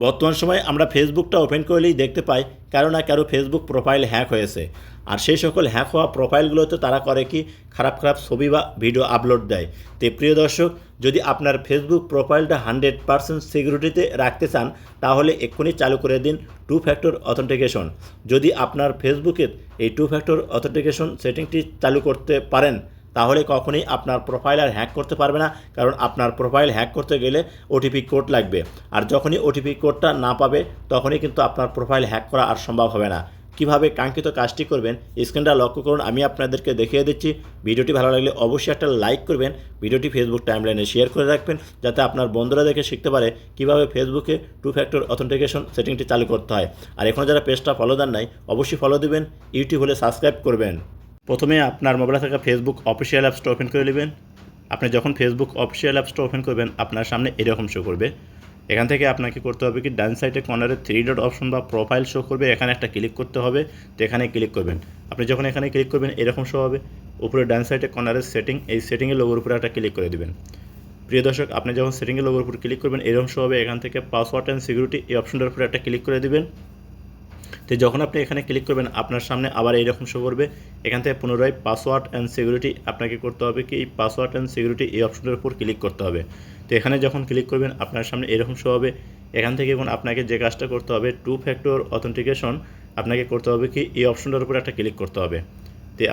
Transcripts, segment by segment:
বর্তমান সময়ে আমরা ফেসবুকটা ওপেন করলেই দেখতে পাই কারও না কারও ফেসবুক প্রোফাইল হ্যাক হয়েছে। আর সেই সকল হ্যাক হওয়া প্রোফাইলগুলোতে তারা করে কি খারাপ খারাপ ছবি বা ভিডিও আপলোড দেয়। তো প্রিয় দর্শক, যদি আপনার ফেসবুক প্রোফাইলটা হান্ড্রেড পারসেন্ট সিকিউরিটিতে রাখতে চান, তাহলে এক্ষুনি চালু করে দিন টু ফ্যাক্টর অথেন্টিকেশন যদি আপনার ফেসবুকের এই টু ফ্যাক্টর অথেন্টিকেশন সেটিংটি চালু করতে পারেন তাহলে কখনোই আপনার প্রোফাইল আর হ্যাক করতে পারবে না, কারণ আপনার প্রোফাইল হ্যাক করতে গেলে ওটিপি কোড লাগবে। আর যখনই ওটিপি কোডটা না পাবে, তখনই কিন্তু আপনার প্রোফাইল হ্যাক করা আর সম্ভব হবে না। কীভাবে কাঙ্ক্ষিত কাজটি করবেন, স্ক্রিনটা লক্ষ্য করুন, আমি আপনাদেরকে দেখিয়ে দিচ্ছি। ভিডিওটি ভালো লাগলে অবশ্যই একটা লাইক করবেন, ভিডিওটি ফেসবুক টাইমলাইনে শেয়ার করে রাখবেন, যাতে আপনার বন্ধুরা দেখে শিখতে পারে কীভাবে ফেসবুকে টু ফ্যাক্টর অথেন্টিকেশন সেটিংটি চালু করতে হয়। আর এখনও যারা পেজটা ফলো দেন নাই, অবশ্যই ফলো দেবেন ইউটিউব হলে সাবস্ক্রাইব করবেন। প্রথমে আপনার মোবাইলে থাকা ফেসবুক অফিসিয়াল অ্যাপসটা ওপেন করে নেবেন। আপনি যখন ফেসবুক অফিসিয়াল অ্যাপসটা ওপেন করবেন, আপনার সামনে এরকম শো করবে। এখান থেকে আপনাকে করতে হবে কি, ডান সাইডে কর্নারে থ্রি ডট অপশন বা প্রোফাইল শো করবে, এখানে একটা ক্লিক করতে হবে, তো এখানে ক্লিক করবেন। আপনি যখন এখানে ক্লিক করবেন, এরকম শো হবে। উপরে ডান সাইডে কর্নারের সেটিং এই সেটিংয়ের লোগোর উপরে একটা ক্লিক করে দেবেন। প্রিয় দর্শক, আপনি যখন সেটিংয়ের লোগোর উপর ক্লিক করবেন, এরকম শো হবে। এখান থেকে পাসওয়ার্ড অ্যান্ড সিকিউরিটি এই অপশনটার উপরে একটা ক্লিক করে দিবেন। তো যখন আপনি এখানে ক্লিক করবেন, আপনার সামনে আবার এইরকম শো করবে। এখান থেকে পুনরায় পাসওয়ার্ড অ্যান্ড সিকিউরিটি আপনাকে করতে হবে কি? এই পাসওয়ার্ড অ্যান্ড সিকিউরিটি এই অপশনের উপর ক্লিক করতে হবে। তো এখানে যখন ক্লিক করবেন, আপনার সামনে এরকম শো হবে। এখান থেকে এখন আপনাকে যে কাজটা করতে হবে টু ফ্যাক্টর অথেন্টিকেশন আপনাকে করতে হবে কি? এই অপশনটার উপর একটা ক্লিক করতে হবে।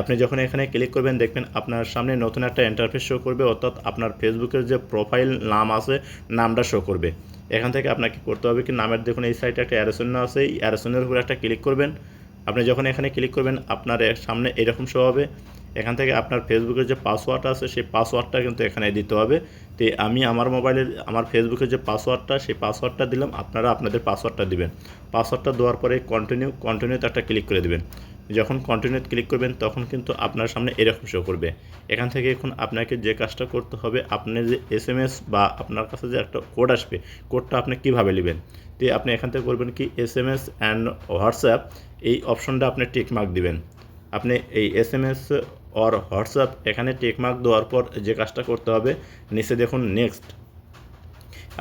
আপনি যখন এখানে ক্লিক করবেন, দেখবেন আপনার সামনে নতুন একটা ইন্টারফেস শো করবে, অর্থাৎ আপনার ফেসবুকের যে প্রোফাইল নাম আছে, নামটা শো করবে। এখান থেকে আপনাকে করতে হবে কি, নামের দেখুন, এই সাইডে একটা অ্যারোসন্য আছে, এই অ্যারোসনের উপর একটা ক্লিক করবেন। আপনি যখন এখানে ক্লিক করবেন, আপনার সামনে এরকম শো হবে। এখান থেকে আপনার ফেসবুকের যে পাসওয়ার্ড আছে, সেই পাসওয়ার্ডটা কিন্তু এখানে দিতে হবে। তো আমি আমার মোবাইলের আমার ফেসবুকের যে পাসওয়ার্ডটা সেই পাসওয়ার্ডটা দিলাম, আপনারা আপনাদের পাসওয়ার্ডটা দিবেন। পাসওয়ার্ডটা দেওয়ার পরে কন্টিনিউ কন্টিনিউতে একটা ক্লিক করে দেবেন। যখন কন্টিনিউ ক্লিক করবেন, তখন কিন্তু আপনার সামনে এরকম শো করবে। এখান থেকে এখন আপনাকে যে কাজটা করতে হবে, আপনি যে এস বা আপনার কাছে যে একটা কোড আসবে কোডটা আপনি কীভাবে নেবেন? তো আপনি এখান থেকে করবেন কি S M S and WhatsApp এই অপশনটা আপনি টিক মার্ক দিবেন। আপনি এই S M S or WhatsApp, এখানে টেকমার্ক দেওয়ার পর যে কাজটা করতে হবে, নিচে দেখুন নেক্সট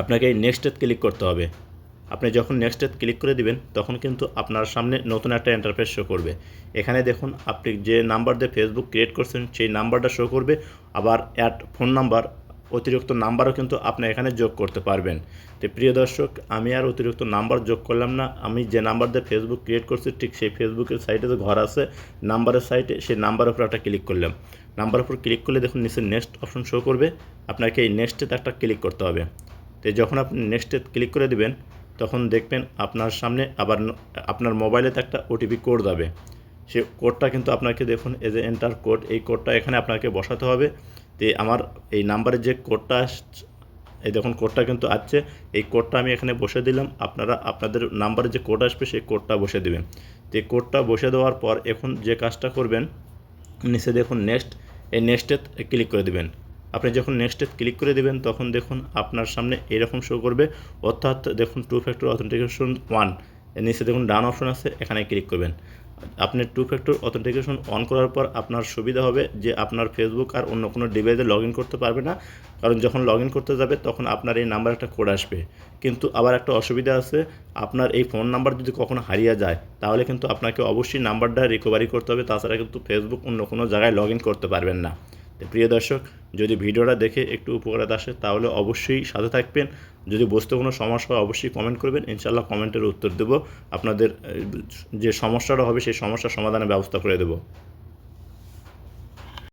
আপনাকে এই নেক্সটে ক্লিক করতে হবে। আপনি যখন নেক্সটে ক্লিক করে দিবেন, তখন কিন্তু আপনার সামনে নতুন একটা ইন্টারফেস শো করবে। এখানে দেখুন, আপনি যে নাম্বার দিয়ে ফেসবুক ক্রিয়েট করছেন, সেই নাম্বারটা শো করবে। আবার অ্যাট ফোন নাম্বার অতিরিক্ত নাম্বারও কিন্তু আপনি এখানে যোগ করতে পারবেন। তো প্রিয় দর্শক, আমি আর অতিরিক্ত নাম্বার যোগ করলাম না। আমি যে নাম্বার দিয়ে ফেসবুক ক্রিয়েট করছি, ঠিক সেই ফেসবুকের সাইটে যে ঘর আছে, নাম্বারের সাইটে সেই নাম্বারের উপর একটা ক্লিক করলাম। নাম্বারের উপর ক্লিক করলে দেখুন নিচে নেক্সট অপশন শো করবে। আপনাকে এই নেক্সটেতে একটা ক্লিক করতে হবে। তো যখন আপনি নেক্সটে ক্লিক করে দিবেন, তখন দেখবেন আপনার সামনে আবার আপনার মোবাইলেতে একটা ওটিপি কোড যাবে। সে কোডটা কিন্তু আপনাকে দেখুন এজ এ এন্টার কোড এই কোডটা এখানে আপনাকে বসাতে হবে। তো আমার এই নাম্বারের যে কোডটা এই দেখুন কোডটা কিন্তু আসছে এই কোডটা আমি এখানে বসে দিলাম। আপনারা আপনাদের নাম্বারে যে কোড আসবে সেই কোডটা বসে দেবেন। তো এই কোডটা বসে দেওয়ার পর এখন যে কাজটা করবেন, নিচে দেখুন নেক্সট এই নেক্সটে ক্লিক করে দিবেন। আপনি যখন নেক্সটে ক্লিক করে দিবেন, তখন দেখুন আপনার সামনে এরকম শো করবে। অর্থাৎ দেখুন টু ফ্যাক্টর অথেন্টিকেশন ওয়ান নিচে দেখুন ডান অপশন আছে, এখানে ক্লিক করবেন। আপনি টু ফ্যাক্টর অথেন্টিকেশন অন করার পর আপনার সুবিধা হবে যে আপনার ফেসবুক আর অন্য কোনো ডিভাইসে লগ ইন করতে পারবে না। কারণ যখন লগ ইন করতে যাবে, তখন আপনার এই নাম্বার একটা কোড আসবে। কিন্তু আবার একটা অসুবিধা আছে, আপনার এই ফোন নাম্বার যদি কখনো হারিয়ে যায়, তাহলে কিন্তু আপনাকে অবশ্যই নাম্বারটা রিকভারি করতে হবে। তাছাড়া কিন্তু ফেসবুক অন্য কোনো জায়গায় লগ ইন করতে পারবেন না। প্রিয় দর্শক, যদি ভিডিওটা দেখে একটু উপকারে আসে, তাহলে অবশ্যই সাথে থাকবেন। যদি বসতে কোনো সমস্যা হয়, অবশ্যই কমেন্ট করবেন। ইনশাল্লাহ কমেন্টের উত্তর দেব। আপনাদের যে সমস্যাটা হবে, সেই সমস্যার সমাধানের ব্যবস্থা করে দেবো।